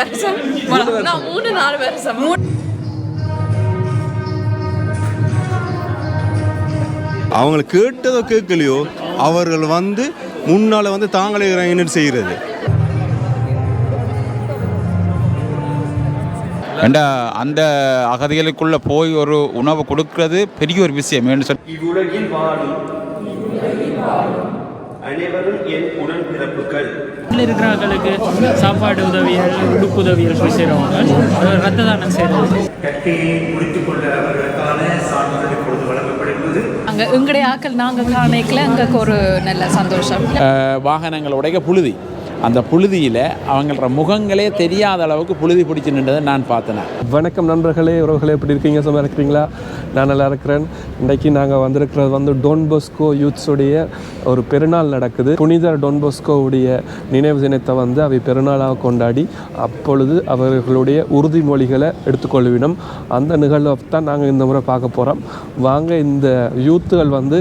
வருஷம் நான் மூணு நாலு வருஷம் மூணு அவங்களை கேட்டதோ கேட்கலையோ? அவர்கள் வந்து முன்னால் வந்து தாங்களே இறங்கின்னு செய்கிறது ஏண்டா அந்த அகதிகளுக்குள்ளே போய் ஒரு உணவு கொடுக்கறது பெரிய ஒரு விஷயம் இவ்வுலகில் வாழும் அனைவரும் என் உடன்பிறப்புகள். வீட்டில் இருக்கிறவங்களுக்கு சாப்பாடு உதவிகள் உடுப்பு உதவிகள் சொல்லி செய்கிறவங்க ரத்த தானம் செய்கிறது கட்டையை முடித்துக் கொள்ள அவர்களுக்கான சான்றிதழ் இப்பொழுது வழங்கப்படுகிறது. அங்கே எங்களுடைய ஆக்கள் நாங்கள் காணிக்கல எங்களுக்கு ஒரு நல்ல சந்தோஷம். வாகனங்களுடைய புழுதி. அந்த புழுதியில் அவங்களோட முகங்களே தெரியாத அளவுக்கு புழுதி பிடிச்சி நின்றதை நான் பார்த்தேன். வணக்கம் நண்பர்களே உறவுகளே எப்படி இருக்கீங்க? சும்மா இருக்கிறீங்களா? நான் நல்லா இருக்கிறேன். இன்றைக்கு நாங்கள் வந்திருக்கிறது வந்து டோன் போஸ்கோ யூத்ஸுடைய ஒரு பெருநாள் நடக்குது. புனித டோன் போஸ்கோவுடைய நினைவு தினத்தை வந்து அவை பெருநாளாக கொண்டாடி அப்பொழுது அவர்களுடைய உறுதிமொழிகளை எடுத்துக்கொள்வினோம். அந்த நிகழ்வை தான் நாங்கள் இந்த முறை பார்க்க போகிறோம் வாங்க இந்த யூத்துகள் வந்து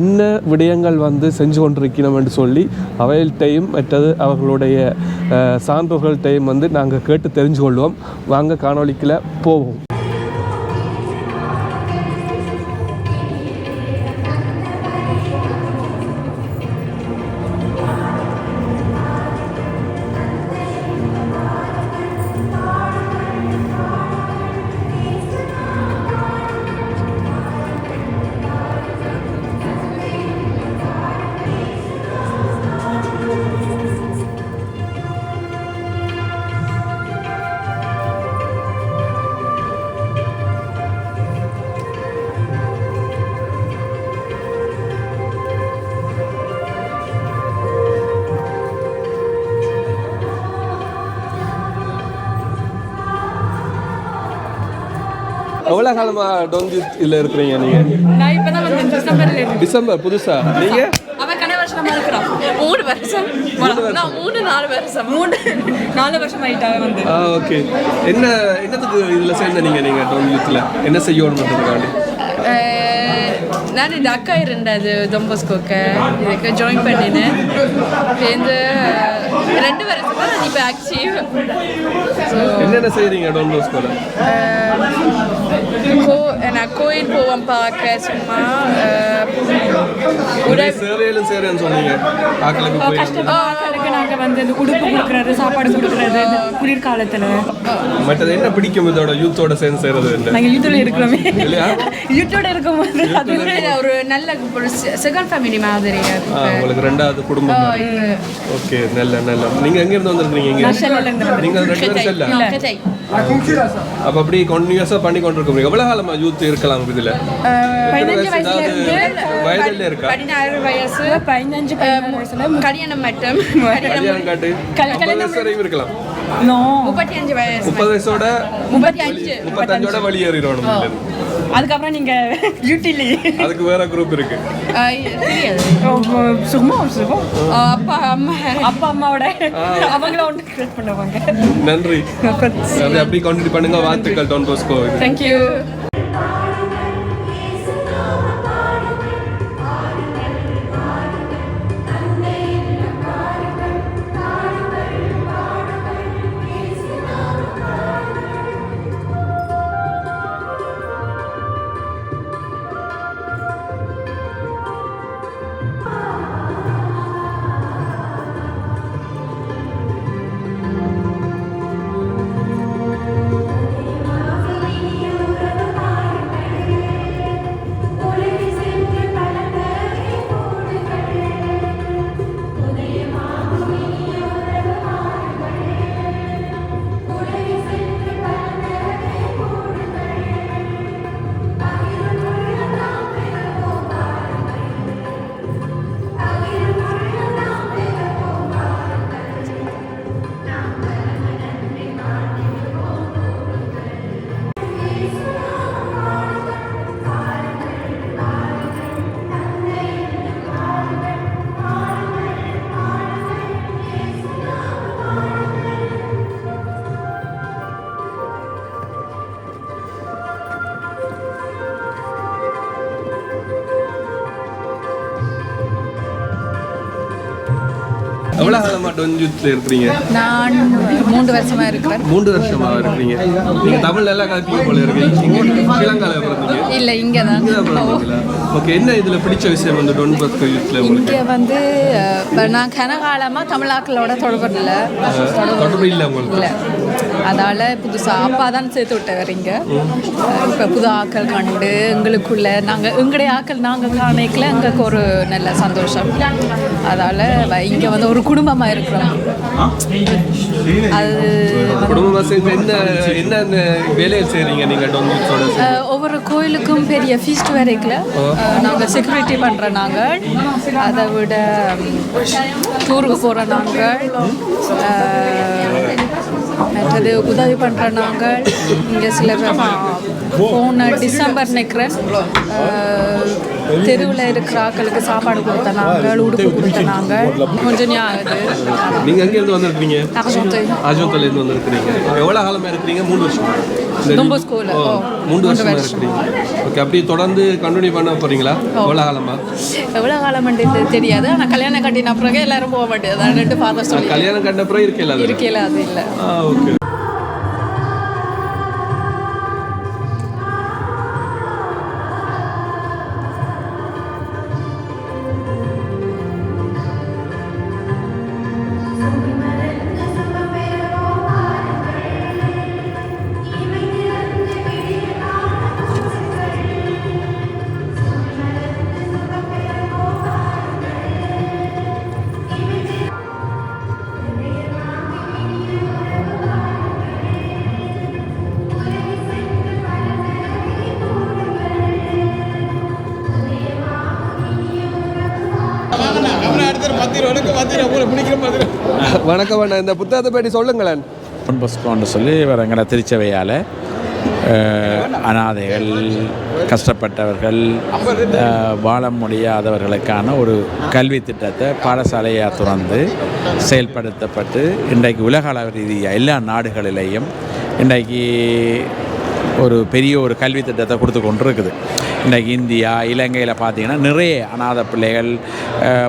என்ன விடயங்கள் வந்து செஞ்சு கொண்டிருக்கிறோம் என்று சொல்லி அவைகள்கிட்டையும் மற்றது அவர்களுடைய சான்றுகள் டைம் வந்து நாங்கள் கேட்டு தெரிஞ்சு கொள்வோம் வாங்க காணொலிக்கில் போவோம். எவ்வளோ காலமாக டோன் யூத்தில் இருக்கிறீங்க நீங்கள் டிசம்பர் புதுசாக நீங்கள் மூணு வருஷம். மூணு நாலு வருஷம். மூணு நாலு வருஷம் ஆயிட்டாவே வந்து. ஆ ஓகே. என்ன என்னத்துக்கு இதில் சேர்ந்த நீங்கள் நீங்கள் டோன் யூத்தில் என்ன செய்யணுன்றதுக்காண்டி நான் இந்த அக்கா இருந்தது தொம்பஸ்கோக்கு இதுக்கு ஜாயின் பண்ணினேன். ரெண்டு வருஷம் தான் நான் இப்போ ஆக்டிவ் ஸோ என்னென்ன செய்கிறீங்க டோன் போஸ்கோவில் கோ நான் கோயில் போவோம் பார்க்க சும்மா அஹ், உடல் சேவையிலும் சேரேன்னு சொன்னீங்க ஆக்களுக்கு போய் மக்களுக்கு நாங்கள் வந்து இந்த உடுப்பு கொடுக்குறது சாப்பாடு கொடுக்குறது குளிர்காலத்தில். மற்றது என்ன பிடிக்கும் இதோட யூத்தோட சேர்ந்து செய்கிறது நாங்கள் யூத்தில் இருக்கிறோமே. இல்லையா? யூத்தோட இருக்கும்போது அது ஒரு நல்ல செகண்ட் ஃபேமிலி மாதிரி. உங்களுக்கு ரெண்டாவது குடும்பம் ஓகே நல்ல நல்ல. நீங்க எங்க இருந்து வந்திருக்கீங்க இங்க? நீங்க ரெண்டு பேரும் செல்ல? அப்ப அப்படி கண்டினியூஸா பண்ணி கொண்டிருக்கோம். எவ்வளவு காலமா யூத் இருக்கலாம் இதுல? வயதில் இருக்கா? பதினாறு வயசு பதினஞ்சு கல்யாணம் மட்டும். இருக்கலாம். முப்பத்தி அஞ்சு வயசு முப்பது வயசோட முப்பத்தி அஞ்சு முப்பத்தஞ்சோட வெளியேறிடணும். அதுக்கப்புறம் நீங்கள் யூட்டிலி. அதுக்கு வேற குரூப் இருக்கு. சும்மா சும்மா அஹ், அப்பா அம்மா. அப்பா அம்மாவோட அவங்கள ஒன்று கிரியேட் பண்ணுவாங்க. நன்றி. அப்படி கண்டினியூ பண்ணுங்க. வாழ்த்துக்கள் டோன் போஸ்கோ தேங்க்யூ யூத்தில் இருக்கிறீங்க நான் மூன்று வருஷமா இருக்கிறேன். மூன்று வருஷமாக இருக்கிறீங்க. நீங்கள் தமிழ் எல்லாம் கலப்பீங்க போல இருக்கீங்க. இங்கே ஸ்ரீலங்காவில் பிறந்தீங்க? இல்லை இங்கே தான். ஓகே என்ன இதில் பிடிச்ச விஷயம் வந்து டொன் பஸ்கோ உங்களுக்கு? இங்கே வந்து நான் கனகாலமாக தமிழாக்களோட தொடர்பு இல்லை தொடர்பு இல்லை உங்களுக்கு? அதால் புதுசாக அப்பா தான் சேர்த்து விட்டவர் இங்கே. இப்போ புது ஆக்கள் கண்டு எங்களுக்குள்ள நாங்கள் எங்களுடைய ஆக்கள் நாங்கள் காணிக்கல எங்களுக்கு ஒரு நல்ல சந்தோஷம். அதால் இங்கே வந்து ஒரு குடும்பமாக இருக்கிறோம். அது ஒவ்வொரு கோயிலுக்கும் பெரிய ஃபீஸ்ட் வரைக்கல நாங்கள் செக்யூரிட்டி பண்ணுற நாங்கள். அதை விட டூருக்கு போகிற நாங்கள். மற்றது உதவி பண்ணுற நாங்கள் இங்கே சில போன டிசம்பர் நினைக்கிறேன். தெருவில் இருக்கிற ஆட்களுக்கு சாப்பாடு கொடுத்த நாங்கள் உடுப்பு கொடுத்த நாங்கள் கொஞ்சம் ஞாபகம் நீங்கள் எங்கேருந்து வந்திருக்கிறீங்க? அஜோத்திலேருந்து வந்திருக்கிறீங்க. எவ்வளோ காலமாக இருக்கிறீங்க? மூணு வருஷம்? மூன்று வருஷமா இருக்கிறீங்க. ஓகே அப்படியே தொடர்ந்து கண்டினியூ பண்ண போறீங்களா? எவ்வளோ காலமா? எவ்வளோ காலம் தெரியாது. ஆனால் கல்யாணம் கட்டின பிறகு எல்லாரும் போக மாட்டேது அதான் ரெண்டு ஃபாதர் சொல்லி கல்யாணம் கண்ட அப்புறம் இருக்கல அது. இல்லை. ஆ ஓகே வணக்கம் இந்த புத்தகத்தை பற்றி சொல்லுங்களேன். பொன் பஸ்கோன்னு சொல்லி இவர் எங்களை திருச்சபையால் அனாதைகள் கஷ்டப்பட்டவர்கள் வாழ முடியாதவர்களுக்கான ஒரு கல்வி திட்டத்தை பாடசாலையாக துறந்து செயல்படுத்தப்பட்டு இன்றைக்கு உலக அளவு ரீதியாக எல்லா நாடுகளிலேயும் இன்றைக்கு ஒரு பெரிய ஒரு கல்வி திட்டத்தை கொடுத்து கொண்டு இருக்குது இன்றைக்கி இந்தியா இலங்கையில் பார்த்தீங்கன்னா நிறைய அநாத பிள்ளைகள்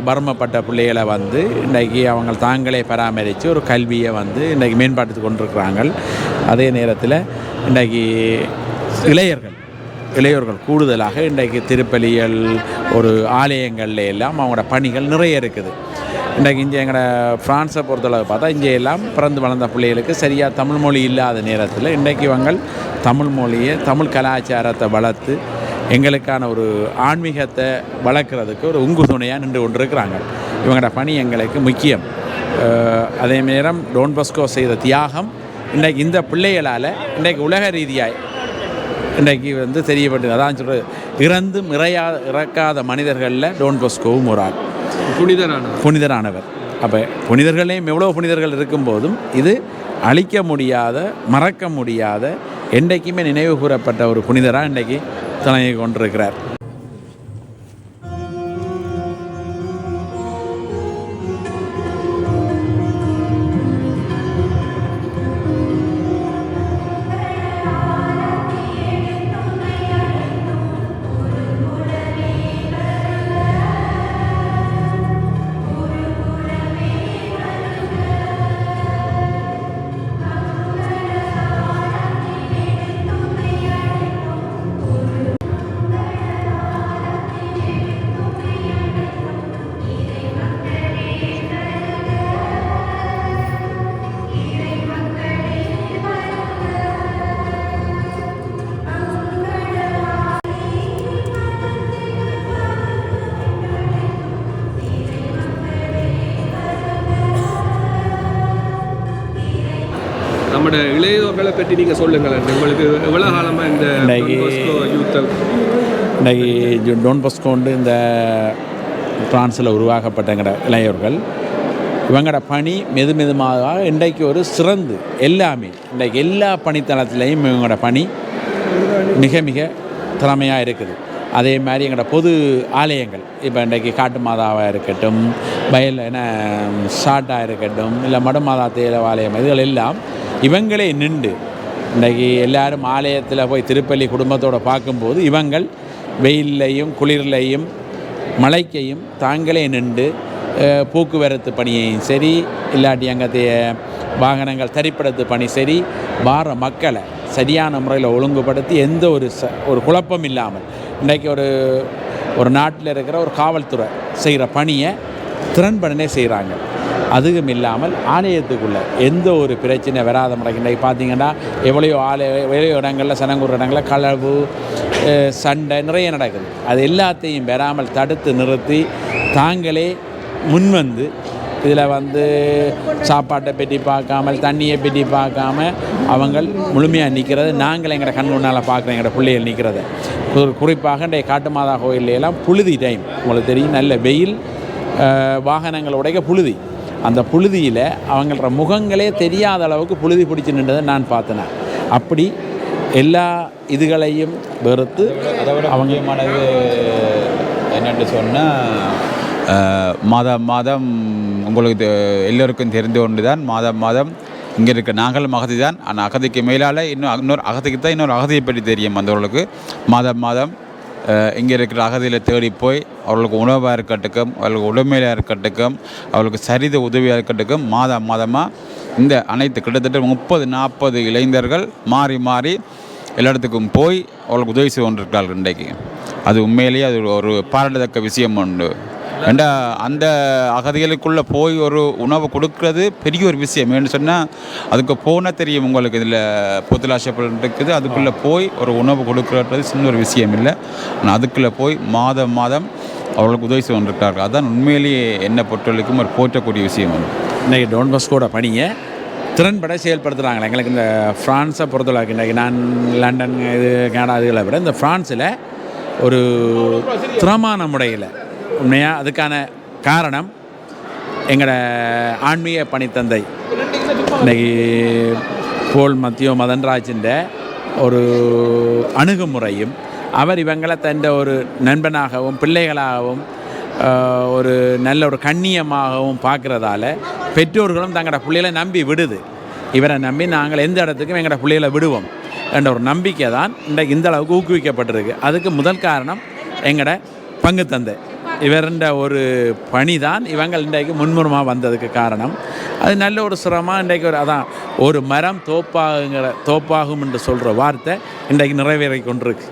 பர்மப்பட்ட பிள்ளைகளை வந்து இன்றைக்கி அவங்க தாங்களே பராமரித்து ஒரு கல்வியை வந்து இன்றைக்கி மேம்படுத்தி கொண்டிருக்கிறாங்க. அதே நேரத்தில் இன்றைக்கி இளையர்கள் இளையோர்கள் கூடுதலாக இன்றைக்கு திருப்பலிகள் ஒரு ஆலயங்கள்ல எல்லாம் அவங்களோட பணிகள் நிறைய இருக்குது. இன்றைக்கு இங்கே எங்களோட ஃப்ரான்ஸை பொறுத்தளவு பார்த்தா இங்கே எல்லாம் பிறந்து வளர்ந்த பிள்ளைகளுக்கு சரியாக தமிழ் மொழி இல்லாத நேரத்தில் இன்றைக்கு இவங்கள் தமிழ் மொழியை தமிழ் கலாச்சாரத்தை வளர்த்து எங்களுக்கான ஒரு ஆன்மீகத்தை வளர்க்குறதுக்கு ஒரு உங்கு துணையாக நின்று கொண்டிருக்கிறாங்க. இவங்களோட பணி எங்களுக்கு முக்கியம். அதே நேரம் டோன் பஸ்கோ செய்த தியாகம் இன்றைக்கு இந்த பிள்ளைகளால் இன்றைக்கு உலக ரீதியாய் இன்றைக்கு வந்து தெரியப்பட்டு அதான் சொல்கிறது இறந்தும் இறையா இறக்காத மனிதர்களில் டோன் பஸ்கோவும் ஒரு ஆள். புனிதரான புனிதரானவர். அப்போ புனிதர்களையும் எவ்வளோ புனிதர்கள் இருக்கும்போதும் இது அழிக்க முடியாத மறக்க முடியாத என்றைக்குமே நினைவு கூறப்பட்ட ஒரு புனிதராக இன்றைக்கி தலையை கொண்டிருக்கிறார். பற்றி நீங்கள் சொல்லுங்களேன். உங்களுக்கு எவ்வளோ காலமாக இந்த இன்னைக்கு- டோன் பஸ்கோண்டு இந்த பிரான்ஸில் உருவாக்கப்பட்டங்கிற இளைஞர்கள். இவங்களோட பணி மெது மெதுமாக இன்றைக்கு ஒரு சிறந்து எல்லாமே இன்றைக்கு எல்லா பணித்தளத்திலையும் இவங்களோட பணி மிக மிக திறமையாக இருக்குது. அதே மாதிரி எங்களோட பொது ஆலயங்கள் இப்போ இன்றைக்கு காட்டு மாதாவாக இருக்கட்டும் வயல் என்ன ஷாட்டாக இருக்கட்டும் இல்லை மடுமாதா தேவாலயம் இதுகள் எல்லாம் இவங்களே நின்று இன்றைக்கி எல்லாரும் ஆலயத்தில் போய் திருப்பள்ளி குடும்பத்தோடு பார்க்கும்போது இவங்கள் வெயில்லையும் குளிர்லையும் மழைக்கையும் தாங்களே நின்று போக்குவரத்து பணியையும் சரி இல்லாட்டி அங்கத்தைய வாகனங்கள் தரிப்படுத்து பணி சரி வார மக்களை சரியான முறையில் ஒழுங்குபடுத்தி எந்த ஒரு ச ஒரு குழப்பம் இல்லாமல் இன்றைக்கி ஒரு ஒரு நாட்டில் இருக்கிற ஒரு காவல்துறை செய்கிற பணியை திறன்படனே செய்கிறாங்க. அதுவும் இல்லாமல் ஆலயத்துக்குள்ளே எந்த ஒரு பிரச்சனை வராத முறைக்கு இன்றைக்கு பார்த்தீங்கன்னா எவ்வளையோ ஆலய எவ்வளையோ இடங்களில் சனங்குற இடங்களில் களவு சண்டை நிறைய நடக்குது. அது எல்லாத்தையும் வராமல் தடுத்து நிறுத்தி தாங்களே முன்வந்து இதில் வந்து சாப்பாட்டை பெட்டி பார்க்காமல் தண்ணியை பெட்டி பார்க்காம அவங்க முழுமையாக நிற்கிறது. நாங்கள் எங்களை கண் முன்னால் பார்க்குறோம் எங்களோட பிள்ளைகள் நிற்கிறத. ஒரு குறிப்பாக இன்றைய காட்டுமாதா கோயில்ல புழுதி டைம் உங்களுக்கு தெரியும் நல்ல வெயில் வாகனங்கள் உடைக்க புழுதி. அந்த புழுதியில் அவங்களோட முகங்களே தெரியாத அளவுக்கு புழுதி பிடிச்சி நின்றதை நான் பார்த்தேன். அப்படி எல்லா இதுகளையும் வெறுத்து முக்கியமானது என்னென்னு சொன்னால் மாதம் மாதம் உங்களுக்கு எல்லோருக்கும் தெரிந்து கொண்டு தான் மாதம் மாதம் இங்கே இருக்க நாங்களும் அகதி தான் ஆனால் அகதிக்கு மேலால் இன்னும் இன்னொரு அகதிக்கு தான் இன்னொரு அகதியை பற்றி தெரியும் வந்தவர்களுக்கு மாதம் மாதம் இங்கே இருக்கிற அகதியில் தேடி போய் அவர்களுக்கு உணவாக இருக்கட்டுக்கும் அவர்களுக்கு உடமையாக இருக்கட்டுக்கும் அவர்களுக்கு சரித உதவியாக இருக்கட்டுக்கும் மாதம் மாதமாக இந்த அனைத்து கிட்டத்தட்ட முப்பது நாற்பது இளைஞர்கள் மாறி மாறி எல்லா இடத்துக்கும் போய் அவளுக்கு உதவி செய்து கொண்டிருக்கிறார்கள் இன்றைக்கு. அது உண்மையிலேயே அது ஒரு பாராட்டத்தக்க விஷயம் உண்டு ஏண்டா அந்த அகதிகளுக்குள்ளே போய் ஒரு உணவை கொடுக்கறது பெரிய ஒரு விஷயம். ஏன்னு சொன்னால் அதுக்கு போனால் தெரியும் உங்களுக்கு இதில் புத்துலாசப்பல் இருக்குது. அதுக்குள்ளே போய் ஒரு உணவு கொடுக்குறது சின்ன ஒரு விஷயம் இல்லை. ஆனால் அதுக்குள்ளே போய் மாதம் மாதம் அவர்களுக்கு உதவி செய்து கொண்டிருக்கிறார்கள். அதுதான் உண்மையிலேயே என்ன பொறுத்தவரைக்கும் ஒரு போற்றக்கூடிய விஷயம் இன்றைக்கி டோன் பஸ்கோட பணியை திறன்பட செயல்படுத்துகிறாங்களே எங்களுக்கு இந்த ஃப்ரான்ஸை பொறுத்தளவுக்கு இன்றைக்கி நான் லண்டன் இது கனடா இதுகளை விட இந்த ஃப்ரான்ஸில் ஒரு திறமான முறையில் உண்மையாக அதுக்கான காரணம் எங்களோட ஆன்மீக பணித்தந்தை. இன்றைக்கி போல் மத்தியோ மதன்ராஜின் ஒரு அணுகுமுறையும் அவர் இவங்களை தந்த ஒரு நண்பனாகவும் பிள்ளைகளாகவும் ஒரு நல்ல ஒரு கண்ணியமாகவும் பார்க்குறதால பெற்றோர்களும் தங்களோட பிள்ளைகளை நம்பி விடுது. இவரை நம்பி நாங்கள் எந்த இடத்துக்கும் எங்களோட பிள்ளைகளை விடுவோம் என்ற ஒரு நம்பிக்கை தான் இன்றைக்கு இந்த அளவுக்கு ஊக்குவிக்கப்பட்டிருக்கு. அதுக்கு முதல் காரணம் எங்களோட பங்கு தந்தை. இவருண்ட ஒரு பணி தான் இவங்கள் இன்றைக்கு முன்முறமாக வந்ததுக்கு காரணம். அது நல்ல ஒரு சிரமம். இன்றைக்கு ஒரு அதான் ஒரு மரம் தோப்பாகுங்கிற தோப்பாகும் என்று சொல்கிற வார்த்தை இன்றைக்கு நிறைவேறி கொண்டிருக்கு.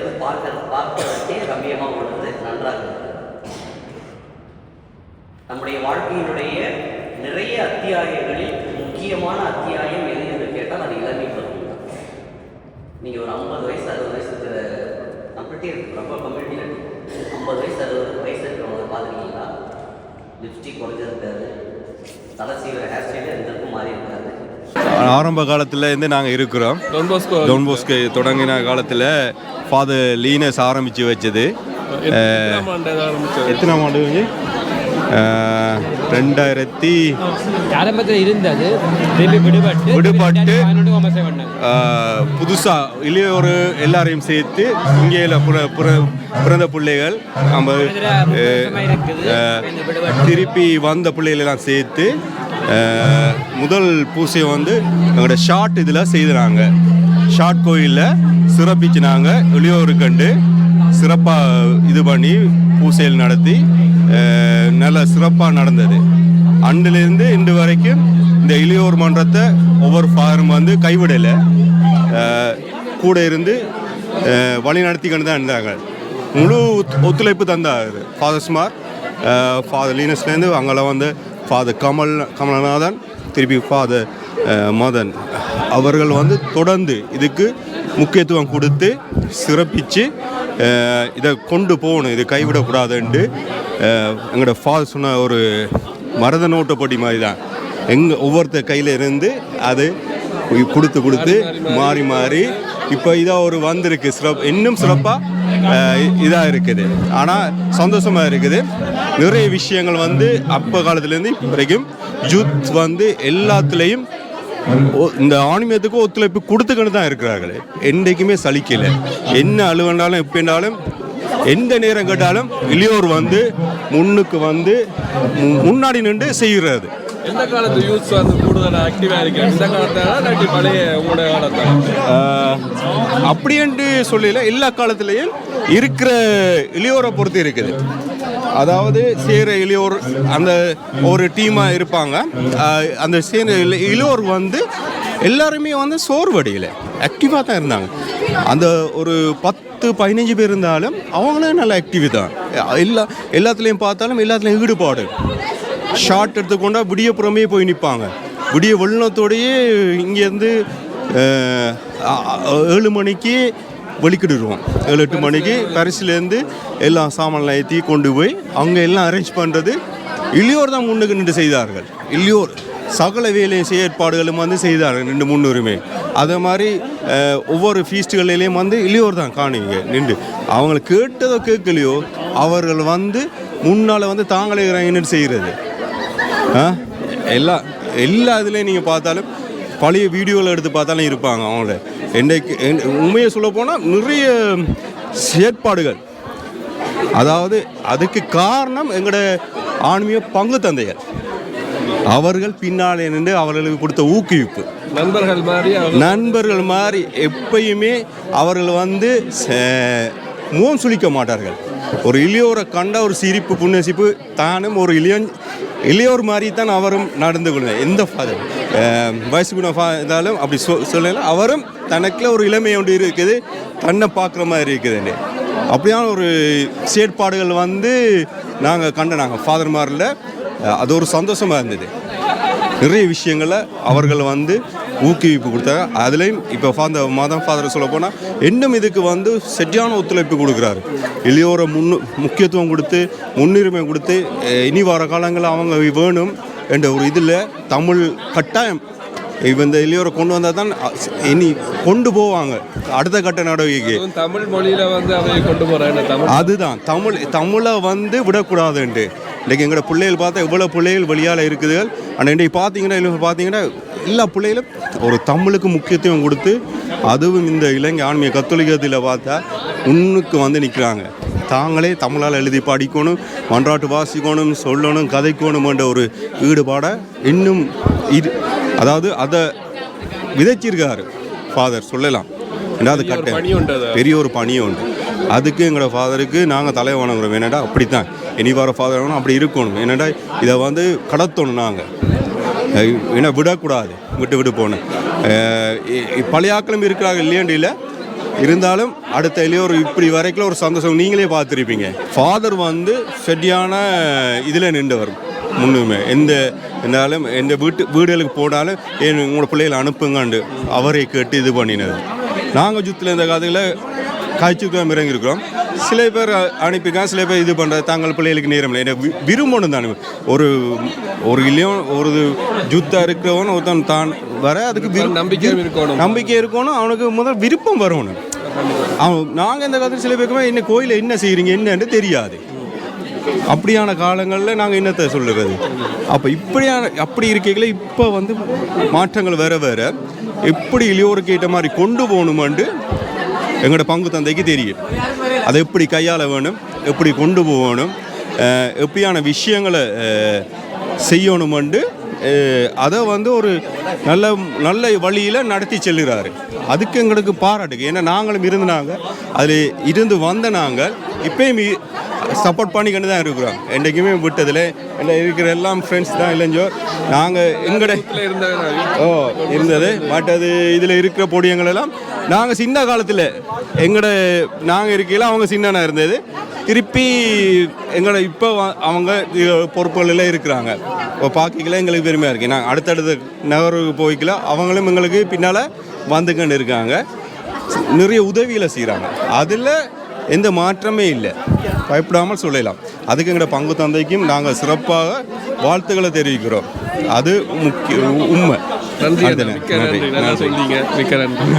இருக்கிறது பார்க்க பார்ப்பதற்கே ரம்மியமாக உள்ளது. நன்றாக நம்முடைய வாழ்க்கையினுடைய நிறைய அத்தியாயங்களில் முக்கியமான அத்தியாயம் எது என்று கேட்டால் அது இளமை பருவம். நீங்கள் ஒரு ஐம்பது வயசு அறுபது வயசு இருக்கிற நம்மகிட்டே இருக்கு. ரொம்ப கம்யூனிட்டியில் ஐம்பது வயசு அறுபது வயசு இருக்கிறவங்க பார்த்துருக்கீங்களா? லிப்ஸ்டிக் குறைஞ்சிருக்காது தலை சீவிர ஹேர் ஸ்டைலே எந்தக்கும் மாறி இருக்காது ஆரம்ப காலத்தில் இருந்து நாங்கள் இருக்கிறோம். டொன் போஸ்கோ டொன் போஸ்கே தொடங்கின காலத்தில் ஃபாதர் லீனஸ் ஆரம்பித்து வச்சது. எத்தனாம் ஆண்டு ரெண்டாயிரத்தி ஆரம்பத்தில் இருந்தது. விடுபட்டு விடுபட்டு பதினொன்று விமர்சனம் பண்ணாங்க அஹ், புதுசா இளையோர் எல்லாரையும் சேர்த்து இங்கே புற புற பிறந்த பிள்ளைகள் நம்ம திருப்பி வந்த பிள்ளைகளெல்லாம் சேர்த்து முதல் பூசையை வந்து எங்களோட ஷார்ட் இதில் செய்துனாங்க. ஷார்ட் கோயிலில் சிறப்பிச்சுனாங்க. இளையோருக்கண்டு சிறப்பாக இது பண்ணி பூசையில் நடத்தி நல்ல சிறப்பாக நடந்தது. அன்றிலிருந்து இன்று வரைக்கும் இந்த இளையோர் மன்றத்தை ஒவ்வொரு ஃபாரும் வந்து கைவிடலை. கூட இருந்து வழி நடத்திக்கிட்டு தான் இருந்தாங்க. முழு ஒத்து- ஒத்துழைப்பு தந்தார் ஃபாதர் ஸ்மார் ஃபாதர் லீனஸ்லேருந்து அங்கெல்லாம் வந்து ஃபாதர் கமல் கமலநாதன் திருப்பி ஃபாதர் மதன். அவர்கள் வந்து தொடர்ந்து இதுக்கு முக்கியத்துவம் கொடுத்து சிறப்பித்து இதை கொண்டு போகணும். இது கைவிடக்கூடாதுன்ட்டு எங்களோட ஃபாதர் சொன்ன ஒரு மரத நோட்டப்படி மாதிரி தான் எங்க ஒவ்வொருத்தர் கையில் இருந்து அது கொடுத்து கொடுத்து மாறி மாறி இப்போ இதாக ஒரு வந்திருக்கு. சிறப்பு இன்னும் சிறப்பாக இதாக இருக்குது. ஆனால் சந்தோஷமாக இருக்குது. நிறைய விஷயங்கள் வந்து அப்போ காலத்துலேருந்து இப்போ வரைக்கும் யூத் வந்து எல்லாத்துலேயும் இந்த ஆணிமயத்துக்கு ஒத்துழைப்பு கொடுத்துக்கிட்டு தான் இருக்கிறார்களே. என்றைக்குமே சலிக்கல. என்ன அழுவண்டாலும் எப்படினாலும் எந்த நேரம் கேட்டாலும் இளையோர் வந்து முன்னுக்கு வந்து மு- முன்னாடி நின்று செய்கிறது. எந்த காலத்து யூத்ஸ் வந்து கூடுதலாக ஆக்டிவாக இருக்கிறாங்க இந்த காலத்தால இல்லாட்டி பழைய உங்களோட காலத்தால? அப்படின்ட்டு சொல்லல. எல்லா காலத்துலேயும் இருக்கிற இளையோரை பொறுத்து இருக்குது. அதாவது சேர இளையோர் அந்த ஒரு டீமாக இருப்பாங்க. அந்த சேர இளையோர் வந்து எல்லாருமே வந்து சோர்வடையில் ஆக்டிவாக தான் இருந்தாங்க. அந்த ஒரு பத்து பதினஞ்சு பேர் இருந்தாலும் அவங்களும் நல்ல ஆக்டிவ் தான். எல்லா எல்லாத்துலேயும் பார்த்தாலும் எல்லாத்துலேயும் ஈடுபாடு. ஷார்ட் எடுத்துக்கொண்டா விடியப்புறமே போய் நிற்பாங்க விடிய வெள்ளத்தோடையே இங்கேருந்து ஏழு மணிக்கு வெளிக்கிடுவோம் ஏழு எட்டு மணிக்கு பரிசுலேருந்து எல்லாம் சாமான்லாம் ஏற்றி கொண்டு போய் அங்கே எல்லாம் அரேஞ்ச் பண்ணுறது இளையோர் தான் முன்னுக்கு நின்று செய்தார்கள். இளையோர் சகல வேலையும் செயற்பாடுகளும் வந்து செய்தார்கள் நின்று முன்னுரிமை. அதே மாதிரி ஒவ்வொரு ஃபீஸ்ட்டுகளிலையும் வந்து இளையோர் தான் காணுவீங்க நின்று. அவங்களை கேட்டதோ கேட்கலையோ அவர்கள் வந்து முன்னால் வந்து தாங்களே இறங்கி நின்று செய்கிறது எல்லா எல்லா இதுலேயும் நீங்கள் பார்த்தாலும் பழைய வீடியோவில் எடுத்து பார்த்தாலும் இருப்பாங்க அவங்கள. என்னைக்கு என்- உண்மையை சொல்ல போனால் நிறைய செயற்பாடுகள். அதாவது அதுக்கு காரணம் எங்களோட ஆன்மீக பங்கு தந்தைகள். அவர்கள் பின்னாலே நின்று அவர்களுக்கு கொடுத்த ஊக்குவிப்பு. நண்பர்கள் மாதிரி நண்பர்கள் மாதிரி எப்பயுமே அவர்கள் வந்து முகம் சுளிக்க மாட்டார்கள். ஒரு இளையோரை கண்ட ஒரு சிரிப்பு புன்னசிப்பு தானும் ஒரு இளையன் இளையோர் மாதிரி தான் அவரும் நடந்து கொள்வார். எந்த ஃபாதர் வயசு ஃபா இருந்தாலும் அப்படி சொ சொல்லல அவரும் தனக்குள்ள ஒரு இளமை ஒன்று இருக்குது தன்னை பார்க்குற மாதிரி இருக்குதுன்னு. அப்படியான ஒரு செயற்பாடுகள் வந்து நாங்கள் கண்ட நாங்கள் ஃபாதர்மாரில் அது ஒரு சந்தோஷமாக இருந்தது. நிறைய விஷயங்களை அவர்கள் வந்து ஊக்குவிப்பு கொடுத்தாங்க. அதுலேயும் இப்போ ஃபாந்த மாதம் ஃபாதர் சொல்ல போனால் இன்னும் இதுக்கு வந்து சரியான ஒத்துழைப்பு கொடுக்குறாரு. இளையோரை முன்னு முக்கியத்துவம் கொடுத்து முன்னுரிமை கொடுத்து இனி வர காலங்களில் அவங்க வேணும் என்ற ஒரு இதில் தமிழ் கட்டாயம் இப்போ இந்த இளையோரை கொண்டு வந்தால் தான் இனி கொண்டு போவாங்க. அடுத்த கட்ட நடவடிக்கைக்கு. அதுவும் தமிழ் மொழியில வந்து அவையை கொண்டு தமிழ் அதுதான். தமிழ் தமிழை வந்து விடக்கூடாதுன்ட்டு. இன்றைக்கி எங்களோட பிள்ளைகள் பார்த்தா இவ்வளோ பிள்ளைகள் வெளியால் இருக்குது ஆனால் இன்றைக்கு பார்த்தீங்கன்னா பார்த்தீங்கன்னா எல்லா பிள்ளைகளும் ஒரு தமிழுக்கு முக்கியத்துவம் கொடுத்து அதுவும் இந்த இலங்கை ஆன்மீக கத்தோலிக்கத்தில் பார்த்தா முன்னுக்கு வந்து நிற்கிறாங்க தாங்களே தமிழால் எழுதி படிக்கணும் மன்றாட்டு வாசிக்கணும் சொல்லணும் கதைக்கணும்ன்ற ஒரு ஈடுபாடை இன்னும் இது அதாவது அதை விதைச்சிருக்காரு. ஃபாதர் சொல்லலாம். அது. கட்ட. பெரிய ஒரு பணி உண்டு. அதுக்கு எங்களோட ஃபாதருக்கு நாங்கள் தலை வணங்குறோம் என்னடா அப்படித்தான். இனி வர ஃபாதர் அப்படி இருக்கணும். என்னடா இதை வந்து கடத்தணும் நாங்கள் ஏன்னா விடக்கூடாது. விட்டு விட்டு போகணும் பழைய ஆக்களும் இருக்கிறாங்க இல்லையாண்டு இல்லை. இருந்தாலும் அடுத்த ஒரு இப்படி வரைக்கும் ஒரு சந்தோஷம் நீங்களே பார்த்துருப்பீங்க. ஃபாதர் வந்து சரியான இதில் நின்று வரும் முன்னுமே. எந்த இருந்தாலும் எந்த வீட்டு வீடுகளுக்கு போனாலும் ஏன் உங்களோட பிள்ளைகளை அனுப்புங்கண்டு அவரை கேட்டு இது பண்ணினது. நாங்கள் சுற்றில் இந்த கதையில் காய்ச்சிக்கு தான் இறங்கியிருக்கிறோம். சில பேர் அனுப்பிக்கான் சில பேர் இது பண்ணுறது தாங்கள் பிள்ளைகளுக்கு நேரம் இல்லை. எனக்கு விரும்பணும் தானே. ஒரு ஒரு இல்லையும் ஒரு ஜுத்தாக இருக்கிறவன் ஒருத்தன் தான் வர அதுக்கு நம்பிக்கையும் இருக்கணும். நம்பிக்கை இருக்கணும். அவனுக்கு முதல் விருப்பம் வரணும் அவன் நாங்கள் இந்த காலத்தில் சில பேருக்குமே என்ன கோயிலில் என்ன செய்கிறீங்க என்னன்னு தெரியாது. அப்படியான காலங்களில் நாங்கள் என்னத்தை சொல்லுறது அப்போ இப்படியான அப்படி இருக்கைகள இப்போ வந்து மாற்றங்கள் வேற வேற. எப்படி இளையோருக்கு ஏற்ற மாதிரி கொண்டு போகணுமாண்டு எங்களோட பங்கு தந்தைக்கு தெரியும். அதை எப்படி கையாள வேணும்? எப்படி கொண்டு போகணும் எப்படியான விஷயங்களை செய்யணுமெண்டு அதை வந்து ஒரு நல்ல நல்ல வழியில் நடத்தி செல்கிறார். அதுக்கு எங்களுக்கு பாராட்டுக்கு. ஏன்னா நாங்களும் இருந்தாங்க அதில் இருந்து வந்த நாங்கள் இப்பயும் சப்போர்ட் பண்ணிக்கிட்டு தான் இருக்கிறோம். என்றைக்குமே விட்டதில் இல்லை இருக்கிற எல்லாம் ஃப்ரெண்ட்ஸ் தான் இல்லைஞ்சோ நாங்கள் எங்கட ஓ இருந்தது. பட் அது இதில் இருக்கிற பொடியங்கள் எல்லாம் நாங்கள் சின்ன காலத்தில் எங்கட நாங்கள் இருக்கையில் அவங்க சின்னனா இருந்தது. திருப்பி எங்களை இப்போ அவங்க பொறுப்புகளில் இருக்கிறாங்க. இப்போ பார்க்கல எங்களுக்கு பெருமையாக இருக்கு. நாங்கள் அடுத்தடுத்த நகருக்கு போய்க்கல அவங்களும் எங்களுக்கு பின்னால் வந்துக்கின்னு இருக்காங்க. நிறைய உதவிகளை செய்கிறாங்க அதில் எந்த மாற்றமே இல்லை. பயப்படாமல் சொல்லலாம். அதுக்கு எங்களோட பங்கு தந்தைக்கும் நாங்கள் சிறப்பாக வாழ்த்துக்களை தெரிவிக்கிறோம். அது முக்கிய உண்மை. நன்றி நன்றி நன்றி.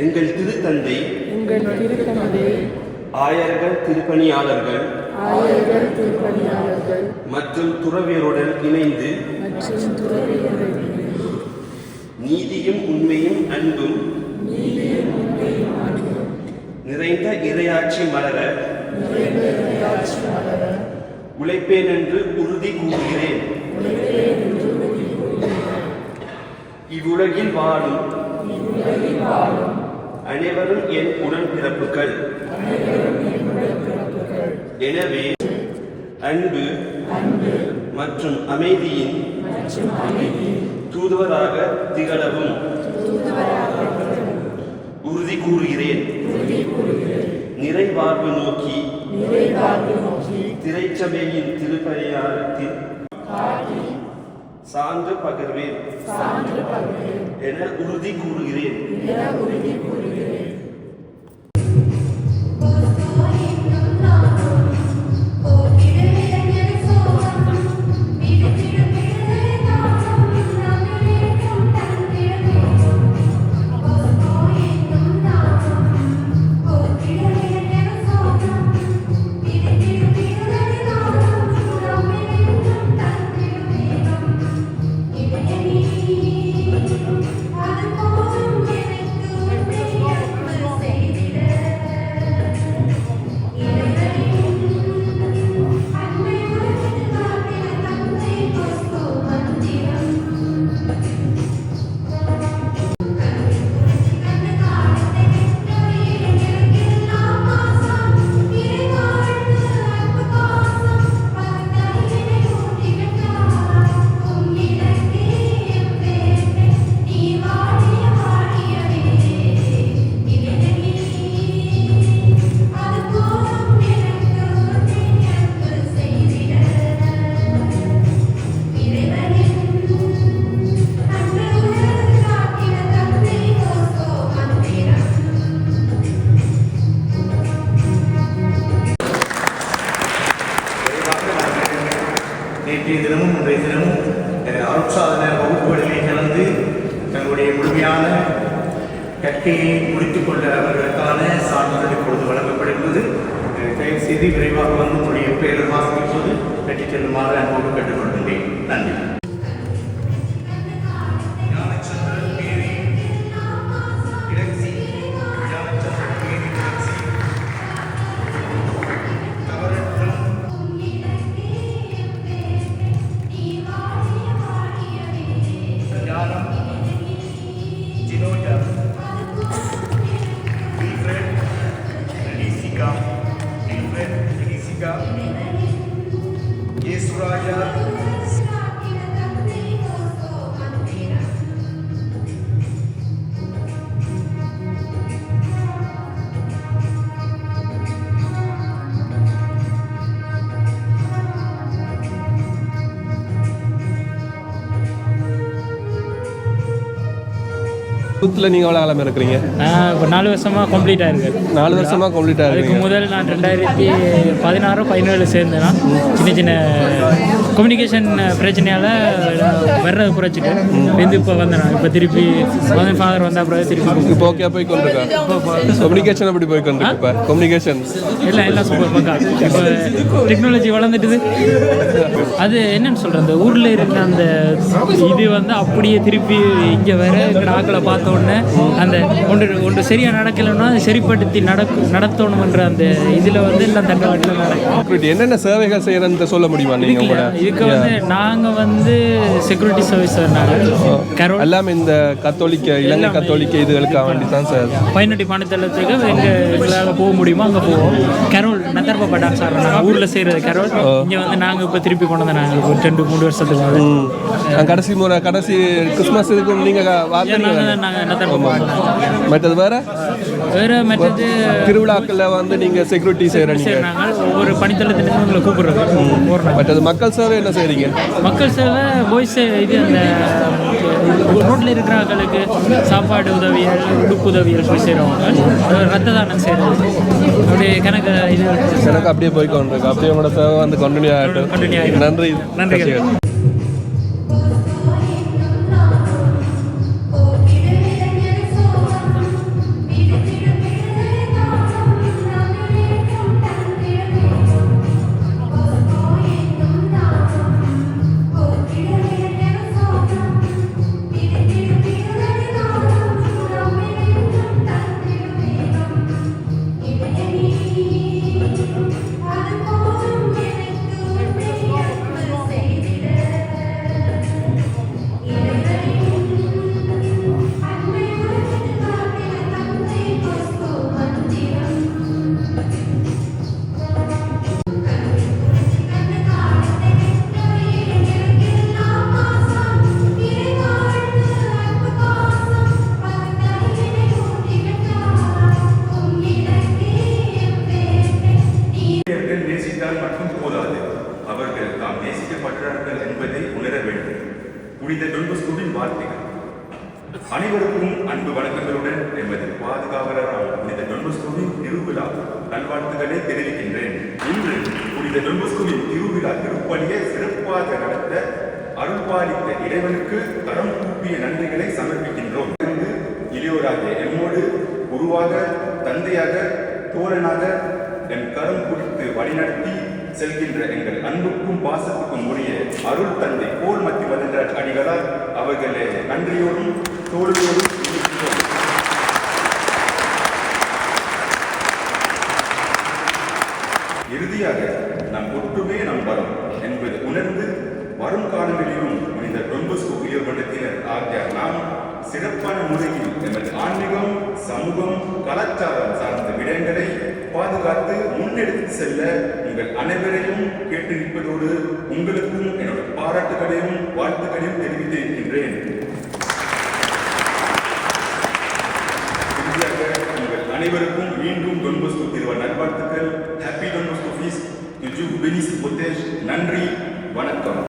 எங்கள் திருத்தந்தை உங்கள் திருத்தந்தை ஆயர்கள் திருப்பணியாளர்கள் ஆயர்கள் திருப்பணியாளர்கள் மற்றும் துறவியருடன் இணைந்து மற்றும் நீதியும் உண்மையும் அன்பும் நிறைந்த இரையாட்சி மலர உழைப்பேன் என்று உறுதி கூறுகிறேன். இவ்வுலகில் வாழும் அனைவரும் என் உடன்பிறப்புகள். எனவே அன்பு மற்றும் அமைதியின் தூதுவராக திகழவும் உறுதி கூறுகிறேன். நிறைவாழ்வு நோக்கி திரைச்சபையின் திருப்பணியாளத்தில் சான்று பகர்வேன். என உறுதி கூறுகிறேன். யூத்தில் நீங்கள் எவ்வளோ காலம் இருக்கிறீங்க நான் இப்போ நாலு வருஷமாக கம்ப்ளீட் ஆயிருக்கு. நாலு வருஷமாக கம்ப்ளீட் ஆகிறீங்க முதல் நான் ரெண்டாயிரத்தி பதினாறு பதினேழு சேர்ந்தேன்னா சின்ன சின்ன கம்யூனிகேஷன் பிரச்சனையால் வர்றதை குறைச்சிட்டு வந்து இப்போ வந்தேன் நான் இப்போ திருப்பி வந்து ஃபாதர் வந்த அப்புறம் திருப்பி இப்போ ஓகே போய் கொண்டிருக்கா? கம்யூனிகேஷன் எப்படி போய் கொண்டிருக்கு இப்போ? கம்யூனிகேஷன் எல்லாம் எல்லாம் சூப்பர் பக்கா. இப்போ டெக்னாலஜி வளர்ந்துட்டுது. அது என்னன்னு சொல்கிறேன் அந்த ஊரில் இருக்க அந்த இது வந்து அப்படியே திருப்பி இங்கே வர ஆக்களை பார்த்த உடனே அந்த ஒன்று ஒன்று சரியாக நடக்கலைன்னா சரிப்படுத்தி நடக்கு நடத்தணுமன்ற அந்த இதில் வந்து எல்லாம் தங்க வாட்டில் நடக்கும் என்னென்ன சேவைகள் செய்யறன்னு சொல்ல முடியுமா நீங்கள் இதுக்கு வந்து நாங்கள் வந்து செக்யூரிட்டி சர்வீஸ் நாங்கள் எல்லாமே இந்த கத்தோலிக்க இலங்கை கத்தோலிக்க இதுகளுக்காக வேண்டி தான் சார் பதினெட்டு பணத்தளத்துக்கு எங்கே எங்களால் போக முடியுமோ அங்கே போவோம். கரோல் டான்ஸ் ஆடுறோம் நாங்கள் ஊரில் செய்கிறது கரோல் இங்கே வந்து நாங்கள் இப்போ திருப்பி கொண்டு வந்து நாங்கள் ஒரு ரெண்டு மூணு வருஷத்துக்கு நான் கடைசி முறை கடைசி கிறிஸ்மஸ் இதுக்கும் நீங்கள் நாங்கள் மற்றது வேற? வேறு மற்றது திருவிழாக்கள்ல வந்து நீங்க செக்யூரிட்டி செய்கிறீங்க நாங்கள் ஒவ்வொரு பணித்தளத்திலிருந்து உங்களை கூப்பிடுறது. போகிறோம் மற்றது மக்கள் சேவை என்ன செய்றீங்க? மக்கள் சேவை பாய்ஸ் இது அந்த ரோட்டில் இருக்கிறவங்களுக்கு சாப்பாடு உதவியல் உடுப்பு உதவியல் போய் செய்கிறவங்க ரத்த தானம் செய்கிறது அப்படியே கணக்கு இது அப்படியே போய் கொண்டிருக்கு அப்படியே உங்களோட சேவை வந்து கண்டினியூ ஆகட்டும். ஆகட்டும். நன்றி. என்னோடு குருவாக தந்தையாக தோழனாக என் கரம் குறித்து வழிநடத்தி செல்கின்ற எங்கள் அன்புக்கும் பாசத்துக்கும் உரிய அருள் தந்தை போல் மத்தி வருகின்ற அடிகளால் அவர்களை நன்றியோடும் தோல்வியோடும் இறுதியாக நம் ஒற்றுமே நம் வரம் என்பது உணர்ந்து வரும் காலங்களிலும் இந்த டொன்பஸ்கோ உயர் ஆகிய நாம் சிறப்பான முறையில் எமது ஆன்மீகம் சமூகம் கலாச்சாரம் சார்ந்த விடயங்களை பாதுகாத்து முன்னெடுத்து செல்ல உங்கள் அனைவரையும் கேட்டு நிற்பதோடு உங்களுக்கும் என்னோட பாராட்டுகளையும் வாழ்த்துக்களையும் தெரிவித்திருக்கின்றேன் இருக்கின்றேன் உங்கள் அனைவருக்கும் மீண்டும் டொன்பஸ்கோ திருவ நல்வாழ்த்துக்கள். Happy Don Bosco feast to zoo பெனிஸ் நன்றி. வணக்கம்.